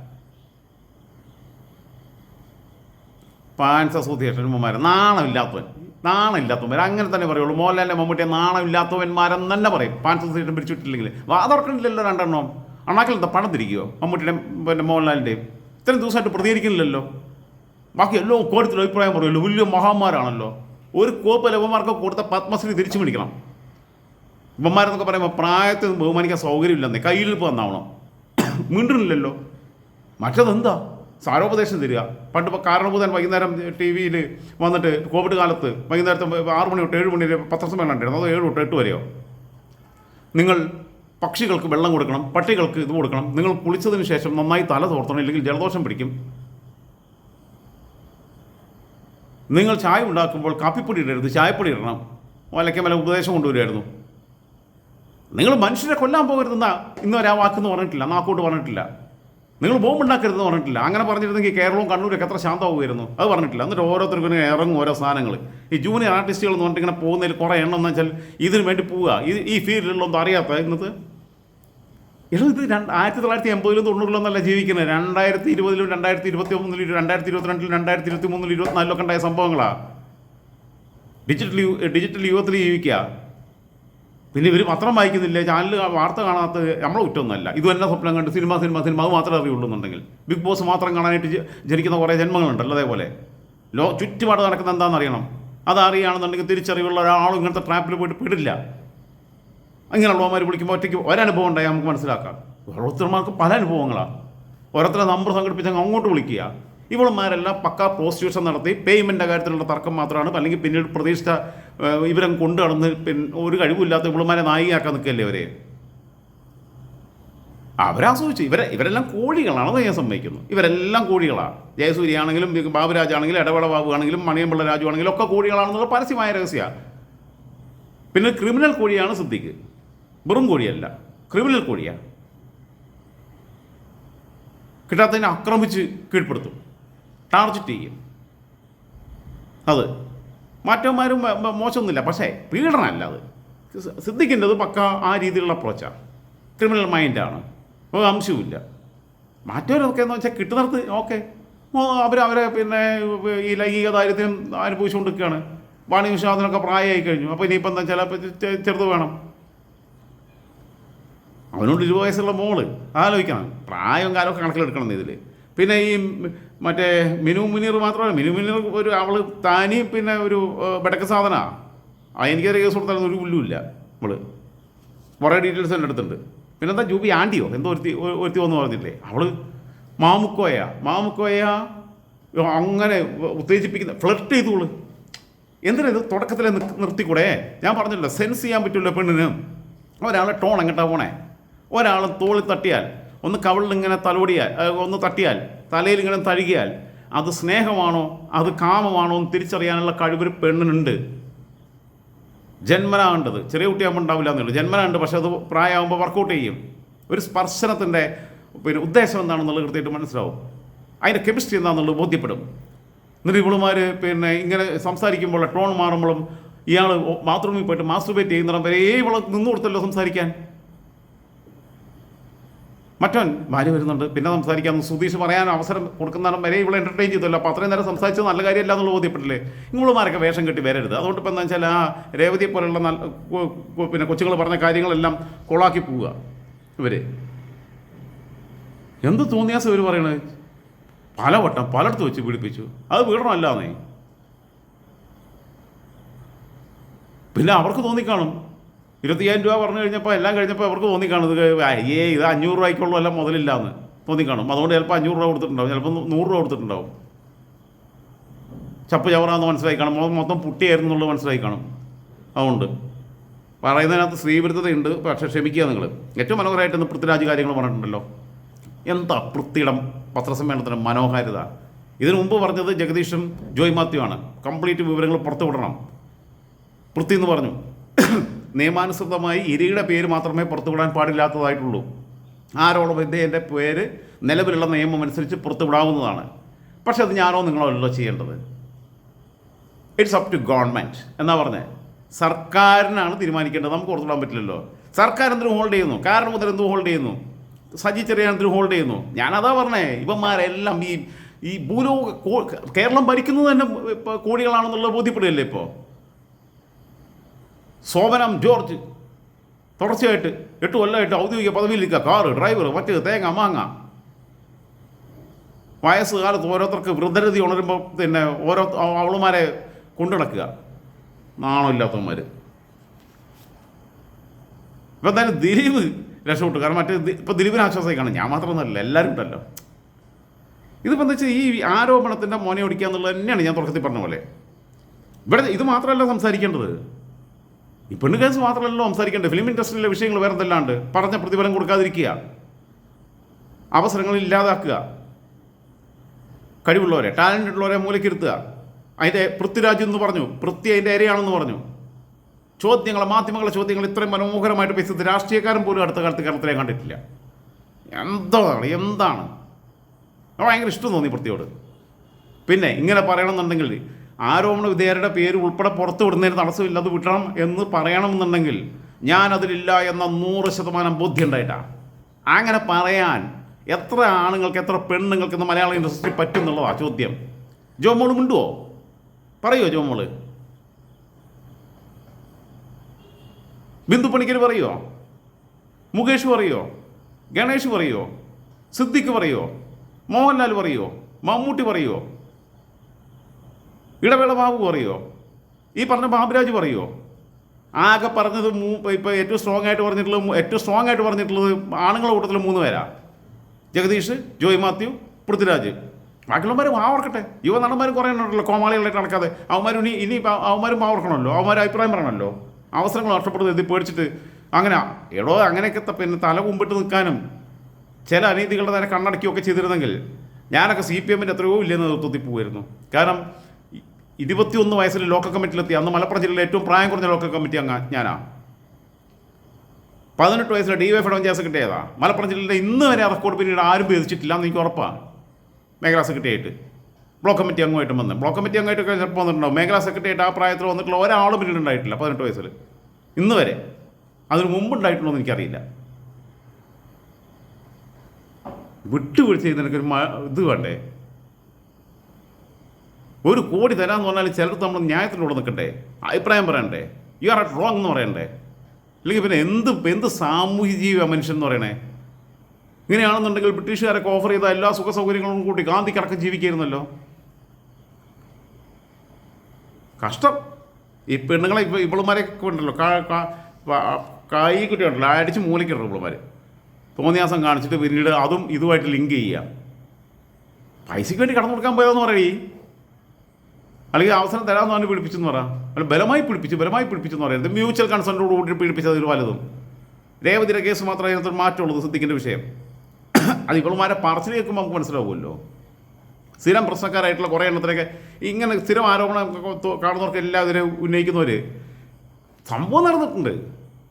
ഫാൻസ് അസോസിയേഷൻ ഉമ്മമാരെ നാണമില്ലാത്തവൻ. നാണമില്ലാത്തവൻ അങ്ങനെ തന്നെ പറയുള്ളൂ. മോഹൻലാലിന്റെ മമ്മൂട്ടിയെ നാണമില്ലാത്തവന്മാരെന്ന് തന്നെ പറയും. ഫാൻസ് അസോസിയേഷൻ പിരിച്ചുവിട്ടില്ലെങ്കിൽ വാതർക്കണില്ലല്ലോ രണ്ടെണ്ണം. അണ്ണാക്കിൽ എന്താ പണം തിരിക്കുമോ മമ്മൂട്ടിയുടെയും പിന്നെ മോഹൻലാലിന്റെയും ഇത്രയും ദിവസമായിട്ട് പ്രതികരിക്കുന്നില്ലല്ലോ. ബാക്കി എല്ലാം കോരത്തിലും അഭിപ്രായം പറയുമല്ലോ വലിയ മഹാന്മാരാണല്ലോ. ഒരു കോപ്പ് ലവന്മാർക്ക് കൊടുത്ത പത്മശ്രീ തിരിച്ചു മേടിക്കണം. ഇവന്മാരെന്നൊക്കെ പറയുമ്പോൾ പ്രായത്തിൽ ബഹുമാനിക്കാൻ സൗകര്യമില്ലെന്നേ. കയ്യിൽ ഇപ്പോൾ വന്നാവണം മിണ്ടുന്നില്ലല്ലോ. മറ്റതെന്താ? സാരോപദേശം തരിക. പണ്ട് ഇപ്പോൾ വൈകുന്നേരം ടി വിയിൽ വന്നിട്ട് കോവിഡ് കാലത്ത് വൈകുന്നേരത്തെ ആറ് മണി തൊട്ട് ഏഴ് മണി വരെ പത്രസമ്മേളനം ഉണ്ടായിരുന്നു. അതോ ഏഴ് തൊട്ട് എട്ട് വരെയോ? നിങ്ങൾ പക്ഷികൾക്ക് വെള്ളം കൊടുക്കണം പട്ടികൾക്ക് ഇത് കൊടുക്കണം. നിങ്ങൾ കുളിച്ചതിന് ശേഷം നന്നായി തല തോർത്തണം ഇല്ലെങ്കിൽ ജലദോഷം പിടിക്കും. നിങ്ങൾ ചായ ഉണ്ടാക്കുമ്പോൾ കാപ്പിപ്പൊടി ഇടരുത് ചായപ്പൊടി ഇടണം. വലയ്ക്ക് വല്ല ഉപദേശം കൊണ്ടുവരുമായിരുന്നു. നിങ്ങൾ മനുഷ്യരെ കൊല്ലാൻ പോകരുതെന്നാ ഇന്നുവരെ ആ വാക്കെന്ന് പറഞ്ഞിട്ടില്ല നാക്കോട്ട് പറഞ്ഞിട്ടില്ല. നിങ്ങൾ ബോംബ് ഉണ്ടാക്കരുതെന്ന് പറഞ്ഞിട്ടില്ല. അങ്ങനെ പറഞ്ഞിരുന്നെങ്കിൽ കേരളവും കണ്ണൂരൊക്കെ എത്ര ശാന്തമാകുമായിരുന്നു അത് പറഞ്ഞിട്ടില്ല. എന്നിട്ട് ഓരോരുത്തർക്കും ഇറങ്ങും ഓരോ സാധനങ്ങൾ. ഈ ജൂനിയർ ആർട്ടിസ്റ്റുകൾ എന്ന് പറഞ്ഞിട്ട് ഇങ്ങനെ പോകുന്നതിൽ കുറേ എണ്ണം എന്ന് വെച്ചാൽ ഇതിന് വേണ്ടി പോവുക. ഈ ഈ ഫീൽഡിലൊന്നും അറിയാത്ത ഇന്നത്തെ എടോ ഇത് രണ്ട് ആയിരത്തി തൊള്ളായിരത്തി എൺപതിലും തൊണ്ണൂറിലൊന്നല്ല ജീവിക്കുന്നത്. രണ്ടായിരത്തി ഇരുപതിലും രണ്ടായിരത്തി ഇരുപത്തി ഒന്നിലും രണ്ടായിരത്തി ഇരുപത്തിരണ്ടിലും രണ്ടായിരത്തി ഇരുപത്തി മൂന്നിലും ഇരുപത്തിനാലിലൊക്കെ ഉണ്ടായ സംഭവങ്ങളാണ് ഡിജിറ്റൽ യു ഡിജിറ്റൽ യുഗത്തിൽ ജീവിക്കുക. പിന്നെ ഇവർ പത്രം വായിക്കുന്നില്ല ചാനൽ വാർത്ത കാണാത്ത നമ്മളെ കുറ്റമൊന്നുമല്ല. ഇത് തന്നെ സ്വപ്നം കണ്ട് സിനിമ സിനിമ സിനിമ അത് മാത്രമേ അറിയുള്ളൂ എന്നുണ്ടെങ്കിൽ ബിഗ് ബോസ് മാത്രം കാണാനായിട്ട് ജനിക്കുന്ന കുറേ ജന്മങ്ങളുണ്ടല്ലോ അതേപോലെ. ലോ ചുറ്റുപാട് നടക്കുന്ന എന്താണെന്ന് അറിയണം. അതറിയുകയാണെന്നുണ്ടെങ്കിൽ തിരിച്ചറിവുള്ള ഒരാളും ഇങ്ങനത്തെ ട്രാപ്പിൽ പോയിട്ട് പെടില്ല. അങ്ങനെയുള്ളവന്മാർ വിളിക്കുമ്പോൾ ഒറ്റയ്ക്ക് ഒരനുഭവം ഉണ്ടായാൽ നമുക്ക് മനസ്സിലാക്കാം. ഓരോരുത്തർമാർക്ക് പല അനുഭവങ്ങളാണ് ഓരോരുത്തരെ നമ്പർ സംഘടിപ്പിച്ച് അങ്ങ് അങ്ങോട്ട് വിളിക്കുക. ഇവളുമാരെല്ലാം പക്ക പ്രോസ്റ്റിറ്റ്യൂഷൻ നടത്തി പേയ്മെന്റ് കാര്യത്തിലുള്ള തർക്കം മാത്രമാണ് അല്ലെങ്കിൽ പിന്നീട് പ്രതീക്ഷിച്ച ഏഹ്, ഇവരം കൊണ്ടു നടന്ന് പിന്നെ ഒരു കഴിവില്ലാത്ത ഇവളുമാരെ നായികയാക്കാൻ നിൽക്കല്ലേ അവരെ അവരാസ്വദിച്ചു. ഇവരെ ഇവരെല്ലാം കോഴികളാണെന്ന് ഞാൻ സമ്മതിക്കുന്നു. ഇവരെല്ലാം കോഴികളാണ് ജയസൂര്യ ആണെങ്കിലും ബാബുരാജ് ആണെങ്കിലും ഇടവേള ബാബു ആണെങ്കിലും മണിയമ്പിള്ള രാജു ആണെങ്കിലും ഒക്കെ കോഴികളാണെന്നുള്ള പരസ്യമായ രഹസ്യമാണ് പിന്നെ ക്രിമിനൽ കോഴിയാണ് സിദ്ദിഖ്. വെറും കോഴിയല്ല ക്രിമിനൽ കോഴിയാണ് കിട്ടാത്തതിനെ ആക്രമിച്ച് കീഴ്പ്പെടുത്തും ടാർജറ്റ് ചെയ്യും. അത് മറ്റന്മാരും മ- മ- മോശമൊന്നുമില്ല പക്ഷേ പീഡനമല്ല അത്. സിദ്ധിക്കേണ്ടത് പക്ക ആ രീതിയിലുള്ള അപ്രോച്ചാണ് ക്രിമിനൽ മൈൻഡാണ് ഒരു അംശവുമില്ല. മാറ്റവരൊക്കെ എന്ന് വെച്ചാൽ കിട്ടുന്നിടത്ത് ഓക്കെ. അവർ അവരെ പിന്നെ ഈ ലൈംഗിക ദാരിദ്ര്യം അനുഭവിച്ചുകൊണ്ടിരിക്കുകയാണ്. വാണി വിശ്വാസത്തിനൊക്കെ പ്രായമായി കഴിഞ്ഞു. അപ്പോൾ ഇനിയിപ്പോൾ എന്താ ചില ചെറുത് വേണം. അവനോട് ഇരുപത് വയസ്സുള്ള മോൾ. ആലോചിക്കണം. പ്രായവും കാലമൊക്കെ കണക്കിലെടുക്കണം ഇതിൽ പിന്നെ ഈ മറ്റേ മിനു മുനീർ മാത്രമല്ല മിനു മുനീർ ഒരു അവൾ താനി പിന്നെ ഒരു ബെടക്ക സാധനമാണ് ആ എനിക്കൊരു കേസ് കൊടുത്താലും ഒരു പുല്ലുമില്ല അവൾ കുറേ ഡീറ്റെയിൽസ് എന്റെ അടുത്തുണ്ട്. പിന്നെന്താ ജൂബി ആണ്ടിയോ എന്തോ ഒരുത്തി ഒരുത്തി വന്ന് പറഞ്ഞില്ലേ അവൾ മാമുക്കോയ. മാമുക്കോയ അങ്ങനെ ഉത്തേജിപ്പിക്കുന്ന ഫ്ലർട്ട് ചെയ്തോൾ. എന്തിനാ ഇത് തുടക്കത്തിൽ നിർത്തിക്കൂടെ? ഞാൻ പറഞ്ഞില്ല സെൻസ് ചെയ്യാൻ പറ്റില്ല പെണ്ണിന്. ഒരാളെ ടോൺ എങ്ങോട്ടാ പോണേ? ഒരാൾ തോളിൽ തട്ടിയാൽ ഒന്ന് കവിളിൽ ഇങ്ങനെ തലോടിയാൽ ഒന്ന് തട്ടിയാൽ തലയിൽ ഇങ്ങനെ തഴുകിയാൽ അത് സ്നേഹമാണോ അത് കാമമാണോ എന്ന് തിരിച്ചറിയാനുള്ള കഴിവൊരു പെണ്ണിനുണ്ട്. ജന്മനാ ഉണ്ടത് ചെറിയ കുട്ടിയാകുമ്പോൾ ഉണ്ടാവില്ല എന്നുള്ളൂ. ജന്മനാ ഉണ്ട് പക്ഷെ അത് പ്രായമാകുമ്പോൾ വർക്കൗട്ട് ചെയ്യും. ഒരു സ്പർശനത്തിന്റെ പിന്നെ ഉദ്ദേശം എന്താണെന്നുള്ളത് കൃത്യമായിട്ട് മനസ്സിലാവും. അതിന്റെ കെമിസ്ട്രി എന്താണെന്നുള്ളത് ബോധ്യപ്പെടും. എന്നിട്ട് ഇവളുമാർ പിന്നെ ഇങ്ങനെ സംസാരിക്കുമ്പോൾ ടോൺ മാറുമ്പോഴും ഇയാൾ ബാത്റൂമിൽ പോയിട്ട് മാസ്റ്റർബേറ്റ് ചെയ്യുന്നിടം വരെ ഇവളെ നിന്നു കൊടുത്തല്ലോ സംസാരിക്കാൻ. മറ്റവൻ ഭാര്യ വരുന്നുണ്ട്. പിന്നെ സംസാരിക്കാമെന്ന് സുതീഷ് പറയാൻ അവസരം കൊടുക്കുന്നതാണ്. വരെ ഇവിടെ എന്റർടൈൻ ചെയ്തല്ലോ അപ്പോൾ അത്രയും നേരം സംസാരിച്ചത് നല്ല കാര്യമല്ല എന്നുള്ള ബോധ്യപ്പെട്ടില്ലേ? നിങ്ങളുമാരൊക്കെ വേഷം കെട്ടി വരരുത്. അതുകൊണ്ട് ഇപ്പം എന്താ വെച്ചാൽ ആ രേവതിയെ പോലുള്ള നല്ല പിന്നെ കൊച്ചുങ്ങൾ പറഞ്ഞ കാര്യങ്ങളെല്ലാം കൊളാക്കി പോവുക ഇവർ എന്ത് തോന്നിയാസം ഇവർ പറയണത് പലവട്ടം പലയിടത്ത് വെച്ച് പീഡിപ്പിച്ചു. അത് പീഡനമല്ലാന്നേ. പിന്നെ അവർക്ക് തോന്നിക്കാണും. ഇരുപത്തിയ്യായിരം രൂപ പറഞ്ഞു കഴിഞ്ഞപ്പോൾ എല്ലാം കഴിഞ്ഞപ്പോൾ അവർക്ക് തോന്നിക്കാണും ഏ ഇത് അഞ്ഞൂറ് രൂപയ്ക്കുള്ള എല്ലാം മുതലില്ലാന്ന് തോന്നിക്കാണും. അതുകൊണ്ട് ചിലപ്പോൾ അഞ്ഞൂറ് രൂപ കൊടുത്തിട്ടുണ്ടാവും ചിലപ്പോൾ നൂറ് രൂപ കൊടുത്തിട്ടുണ്ടാവും. ചപ്പ് ചവറാന്ന് മനസ്സിലായി കാണും മൊത്തം പുട്ടിയായിരുന്നു എന്നുള്ളത് മനസ്സിലായി കാണും അതുകൊണ്ട് പറയുന്നതിനകത്ത് സ്ത്രീവിരുദ്ധതയുണ്ട് പക്ഷേ ക്ഷമിക്കുക നിങ്ങൾ ഏറ്റവും മനോഹരമായിട്ട് ഇന്ന് പൃഥ്വിരാജ് കാര്യങ്ങൾ പറഞ്ഞിട്ടുണ്ടല്ലോ. എന്താ പൃഥ്വിയുടെ പത്രസമ്മേളനത്തിന്റെ മനോഹാരിത? ഇതിനു മുമ്പ് പറഞ്ഞത് ജഗദീഷും ജോയ് മാത്യു ആണ്. കംപ്ലീറ്റ് വിവരങ്ങൾ പുറത്തു വിടണം പൃഥ്വി എന്ന് പറഞ്ഞു. നിയമാനുസൃതമായി ഇരയുടെ പേര് മാത്രമേ പുറത്തുവിടാൻ പാടില്ലാത്തതായിട്ടുള്ളൂ. ആരോടും വിദ്യന്റെ പേര് നിലവിലുള്ള നിയമം അനുസരിച്ച് പുറത്തുവിടാവുന്നതാണ്. പക്ഷെ അത് ഞാനോ നിങ്ങളോ അല്ലല്ലോ ചെയ്യേണ്ടത്. ഇറ്റ്സ് അപ് ടു ഗവൺമെന്റ് എന്നാ പറഞ്ഞത് സർക്കാരിനാണ് തീരുമാനിക്കേണ്ടത്. നമുക്ക് പുറത്തുവിടാൻ പറ്റില്ലല്ലോ. സർക്കാർ എന്തിനും ഹോൾഡ് ചെയ്യുന്നു? കാരണം മുതൽ എന്തും ഹോൾഡ് ചെയ്യുന്നു? സജി ചെറിയാൻ എന്തിനും ഹോൾഡ് ചെയ്യുന്നു? ഞാനതാ പറഞ്ഞേ. ഇവന്മാരെല്ലാം ഈ ഈ ഭൂലോക കേരളം ഭരിക്കുന്നത് തന്നെ കോടികളാണെന്നുള്ളത് ബോധ്യപ്പെടുകയല്ലേ ഇപ്പോൾ സോമനം ജോർജ്. തുടർച്ചയായിട്ട് എട്ട് കൊല്ലമായിട്ട് ഔദ്യോഗിക പദവിയിലിരിക്കുക കാറ് ഡ്രൈവർ മറ്റ് തേങ്ങ മാങ്ങ. വയസ്സുകാലത്ത് ഓരോരുത്തർക്ക് വൃദ്ധരതി ഉണരുമ്പോൾ പിന്നെ ഓരോ അവളുമാരെ കൊണ്ടുനടക്കുക നാണമില്ലാത്തവന്മാർ ഇപ്പം എന്തായാലും ദിലീപ് രക്ഷപ്പെട്ടു. കാരണം മറ്റേ ഇപ്പം ദിലീപിന് ആശ്വാസമായിക്കാണ് കാണും ഞാൻ മാത്രമൊന്നുമല്ല എല്ലാവരും ഉണ്ടല്ലോ. ഇതിപ്പോൾ എന്താ വെച്ചാൽ ഈ ആരോപണത്തിന്റെ മോനെ ഓടിക്കുക എന്നുള്ളത് തന്നെയാണ് ഞാൻ തുടക്കത്തിൽ പറഞ്ഞ പോലെ. ഇവിടെ ഇത് മാത്രമല്ല സംസാരിക്കേണ്ടത്. ഈ പെണ്ണ് കേസ് മാത്രമല്ലല്ലോ സംസാരിക്കേണ്ടത്. ഫിലിം ഇൻഡസ്ട്രിയിലെ വിഷയങ്ങൾ വേറെ എന്തല്ലാണ്ട് പറഞ്ഞ പ്രതിഫലം കൊടുക്കാതിരിക്കുക. അവസരങ്ങൾ ഇല്ലാതാക്കുക. കഴിവുള്ളവരെ ടാലന്റ് ഉള്ളവരെ മൂലക്കിരുത്തുക അതിന്റെ പൃഥ്വിരാജ് എന്ന് പറഞ്ഞു. പൃഥ്വി അതിന്റെ ഇരയാണെന്ന് പറഞ്ഞു. ചോദ്യങ്ങൾ മാധ്യമങ്ങളെ ചോദ്യങ്ങൾ ഇത്രയും മനോഹരമായിട്ട് പേശിയത് രാഷ്ട്രീയക്കാരൻ പോലും അടുത്ത കാലത്ത് കേരളത്തിലെ കണ്ടിട്ടില്ല. എന്താണ് എന്താണ്? ഭയങ്കര ഇഷ്ടം തോന്നി പൃഥ്വിയോട്. പിന്നെ ഇങ്ങനെ പറയണമെന്നുണ്ടെങ്കിൽ ആരോപണ വിധേയരുടെ പേര് ഉൾപ്പെടെ പുറത്തു വിടുന്നതിന് തടസ്സമില്ല അത് വിട്ടണം എന്ന് പറയണമെന്നുണ്ടെങ്കിൽ ഞാൻ അതിലില്ല എന്ന നൂറ് ശതമാനം ബോധ്യം ഉണ്ടായിട്ടാണ് അങ്ങനെ പറയാൻ എത്ര ആണുങ്ങൾക്ക് എത്ര പെണ്ണുങ്ങൾക്ക് ഇന്ന് മലയാള ഇൻഡസ്ട്രി പറ്റും എന്നുള്ളതാണ് ചോദ്യം. ജോമോൾ മിണ്ടുവോ? പറയുമോ ജോമോൾ? ബിന്ദു പണിക്കർ പറയുമോ മുകേഷ് പറയുമോ ഗണേഷ് പറയുമോ സിദ്ദിഖ് പറയുമോ മോഹൻലാൽ പറയുമോ മമ്മൂട്ടി പറയുമോ ഇടവേള ബാബു പറയുമോ ഈ പറഞ്ഞ ബാബുരാജ് പറയുമോ ആകെ പറഞ്ഞത് മൂ ഇപ്പോൾ ഏറ്റവും സ്ട്രോങ് ആയിട്ട് പറഞ്ഞിട്ടുള്ളത് ഏറ്റവും സ്ട്രോങ് ആയിട്ട് പറഞ്ഞിട്ടുള്ളത് ആണുങ്ങളുടെ കൂട്ടത്തിൽ മൂന്ന് പേരാ. ജഗദീഷ് ജോയ് മാത്യു പൃഥ്വിരാജ്. ബാക്കിയുള്ളവർ മാവർക്കട്ടെ യുവ നടന്മാരും കുറേ ഉണ്ടല്ലോ കോമാളികളായിട്ട് നടക്കാതെ. അവന്മാരും ഇനി ഇനി അവന്മാരും മാവർക്കണമല്ലോ അവന്മാർ അഭിപ്രായം പറയണമല്ലോ. അവസരങ്ങൾ നഷ്ടപ്പെടുന്നത് എത്തി പേടിച്ചിട്ട് അങ്ങനെ എടോ അങ്ങനെയൊക്കെ പിന്നെ തല കുമ്പിട്ട് നിൽക്കാനും ചില അനീതികളുടെ നേരെ കണ്ണടക്കുകയൊക്കെ ചെയ്തിരുന്നെങ്കിൽ ഞാനൊക്കെ സി പി എമ്മിന്റെ എത്രയോ ഇല്ലെന്ന് നേതൃത്വത്തിൽ പോകുമായിരുന്നു കാരണം ഇരുപത്തിയൊന്ന് വയസ്സിൽ ലോക്കൽ കമ്മിറ്റിയിലെത്തി അന്ന് മലപ്പുറം ജില്ലയിലെ ഏറ്റവും പ്രായം കുറഞ്ഞ ലോക്കൽ കമ്മിറ്റി അങ്ങ് ഞാനാ. പതിനെട്ട് വയസ്സിലെ ഡി വൈ ഫെഡറൽ ജില്ലാ സെക്രട്ടറിയായതാ മലപ്പുറം ജില്ലയിലെ ഇന്ന് വരെ റെക്കോർഡ് പിന്നീട് ആരും ഭേദിച്ചിട്ടില്ല എന്ന് എനിക്ക് ഉറപ്പാണ് മേഖലാ സെക്രട്ടറി ആയിട്ട് ബ്ലോക്ക് കമ്മിറ്റി അംഗമായിട്ടും വന്ന്. ബ്ലോക്ക് കമ്മിറ്റി അംഗമായിട്ടൊക്കെ ചിലപ്പോൾ വന്നിട്ടുണ്ടാവും. മേഖലാ സെക്രട്ടറി ആയിട്ട് ആ പ്രായത്തിൽ വന്നിട്ടുള്ള ഒരാളും പിന്നീട് ഉണ്ടായിട്ടില്ല പതിനെട്ട് വയസ്സിൽ. ഇന്ന് വരെ. അതിന് മുമ്പ് ഉണ്ടായിട്ടുണ്ടോ എന്ന് എനിക്കറിയില്ല. വിട്ടുവീഴ്ച ചെയ്യുന്നതിനൊക്കെ ഒരു ഇത് വേണ്ടേ? ഒരു കോടി തരാമെന്ന് പറഞ്ഞാൽ ചിലർക്ക് നമ്മൾ ന്യായത്തിലൂടെ നിൽക്കണ്ടേ അഭിപ്രായം പറയണ്ടേ? യു ആർ അറ്റ് റോങ് എന്ന് പറയണ്ടേ? അല്ലെങ്കിൽ പിന്നെ എന്ത് എന്ത് സാമൂഹ്യ ജീവി മനുഷ്യൻ എന്ന് പറയണേ? ഇങ്ങനെയാണെന്നുണ്ടെങ്കിൽ ബ്രിട്ടീഷുകാരൊക്കെ ഓഫർ ചെയ്ത എല്ലാ സുഖ സൗകര്യങ്ങളും കൂട്ടി ഗാന്ധിക്കടക്കം ജീവിക്കായിരുന്നല്ലോ. കഷ്ടം. ഈ പെണ്ണുങ്ങളെ ഇപ്പോൾ ഇവളുമാരെയൊക്കെ ഉണ്ടല്ലോ. കായി കുട്ടി ഉണ്ടല്ലോ അടിച്ച് മൂലയ്ക്കുണ്ട് ഇവളുമാർ തോന്നിയാസം കാണിച്ചിട്ട് പിന്നീട് അതും ഇതുമായിട്ട് ലിങ്ക് ചെയ്യുക പൈസയ്ക്ക് വേണ്ടി കടന്നു കൊടുക്കാൻ പോയതെന്ന് പറയേ അല്ലെങ്കിൽ അവസരം തരാമെന്ന് പറഞ്ഞ് പിടിപ്പിച്ചെന്ന് പറ. അല്ല ബലമായി പിടിപ്പിച്ചു ബലമായി പിടിപ്പിച്ചെന്ന് പറയുന്നത് മ്യൂച്വൽ കൺസെന്റോട് കൂടി ഒരു വലുതും. രേവതിയുടെ കേസ് മാത്രമേ അതിനകത്ത് മാറ്റമുള്ളത് സിദ്ദിഖിന്റെ വിഷയം. അത് ഇവളുമാരെ പറച്ചിൽ കേൾക്കുമ്പോൾ നമുക്ക് മനസ്സിലാവുമല്ലോ. സ്ഥിരം പ്രശ്നക്കാരായിട്ടുള്ള കുറേ എണ്ണത്തിലൊക്കെ ഇങ്ങനെ സ്ഥിരം ആരോപണം കാണുന്നവർക്ക് എല്ലാവരും ഉന്നയിക്കുന്നവർ സംഭവം നടന്നിട്ടുണ്ട്.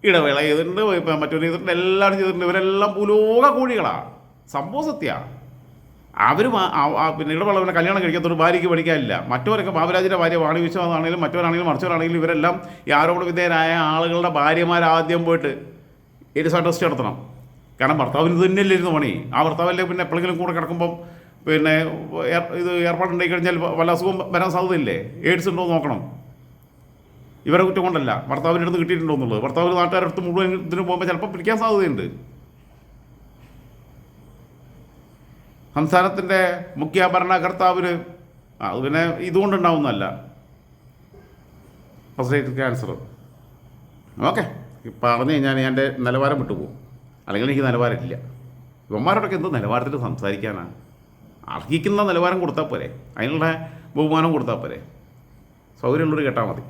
ഇടവേള ചെയ്തിട്ടുണ്ട് മറ്റൊരു ചെയ്തിട്ടുണ്ട് എല്ലാവരും ചെയ്തിട്ടുണ്ട്. ഇവരെല്ലാം പുലോക കോഴികളാണ് സംഭവം സത്യ. അവർ പിന്നെ ഇടവളവനെ കല്യാണം കഴിക്കാത്തൊരു ഭാര്യയ്ക്ക് പഠിക്കാനില്ല. മറ്റവരൊക്കെ ബാബുരാജിന്റെ ഭാര്യ വാണി വിശ്വനാണെങ്കിലും മറ്റവരാണെങ്കിലും മറിച്ചവരാണെങ്കിലും ഇവരെല്ലാം ഈ ആരോപണ വിധേയരായ ആളുകളുടെ ഭാര്യമാരാദ്യം പോയിട്ട് എലിസ ടെസ്റ്റ് നടത്തണം. കാരണം ഭർത്താവിന് ഇത് തന്നെയല്ലായിരുന്നു പണി. ആ ഭർത്താവല്ലേ പിന്നെ എപ്പോഴെങ്കിലും കൂടെ കിടക്കുമ്പം പിന്നെ ഇത് ഏർപ്പാടുണ്ടായി കഴിഞ്ഞാൽ വല്ല അസുഖം വരാൻ സാധ്യതയില്ലേ? എയ്ഡ്സ് ഉണ്ടോ നോക്കണം. ഇവരെ കുറ്റം കൊണ്ടല്ല. ഭർത്താവിന്റെ അടുത്ത് കിട്ടിയിട്ടുണ്ടോ എന്നുള്ളത്. ഭർത്താവിന് നാട്ടുകാരുടെ അടുത്ത് മുഴുവൻ ഇതിന് പോകുമ്പോൾ ചിലപ്പോൾ പിടിക്കാൻ സാധ്യതയുണ്ട്. സംസ്ഥാനത്തിന്റെ മുഖ്യ ഭരണകർത്താവിന് അത് പിന്നെ ഇതുകൊണ്ടുണ്ടാവുന്നതല്ല. പ്രൊസ്റ്റേറ്റ് ക്യാൻസർ ഓക്കെ പറഞ്ഞു കഴിഞ്ഞാൽ എന്റെ നിലവാരം വിട്ടുപോകും അല്ലെങ്കിൽ എനിക്ക് നിലവാരമില്ല. ഇവന്മാരോടൊക്കെ എന്ത് നിലവാരത്തിൽ സംസാരിക്കാനാണ് അർഹിക്കുന്ന നിലവാരം കൊടുത്താൽ പോരെ. അതിനുള്ള ബഹുമാനം കൊടുത്താൽ പോരെ. സൗകര്യമുള്ളവർ കേട്ടാൽ മതി.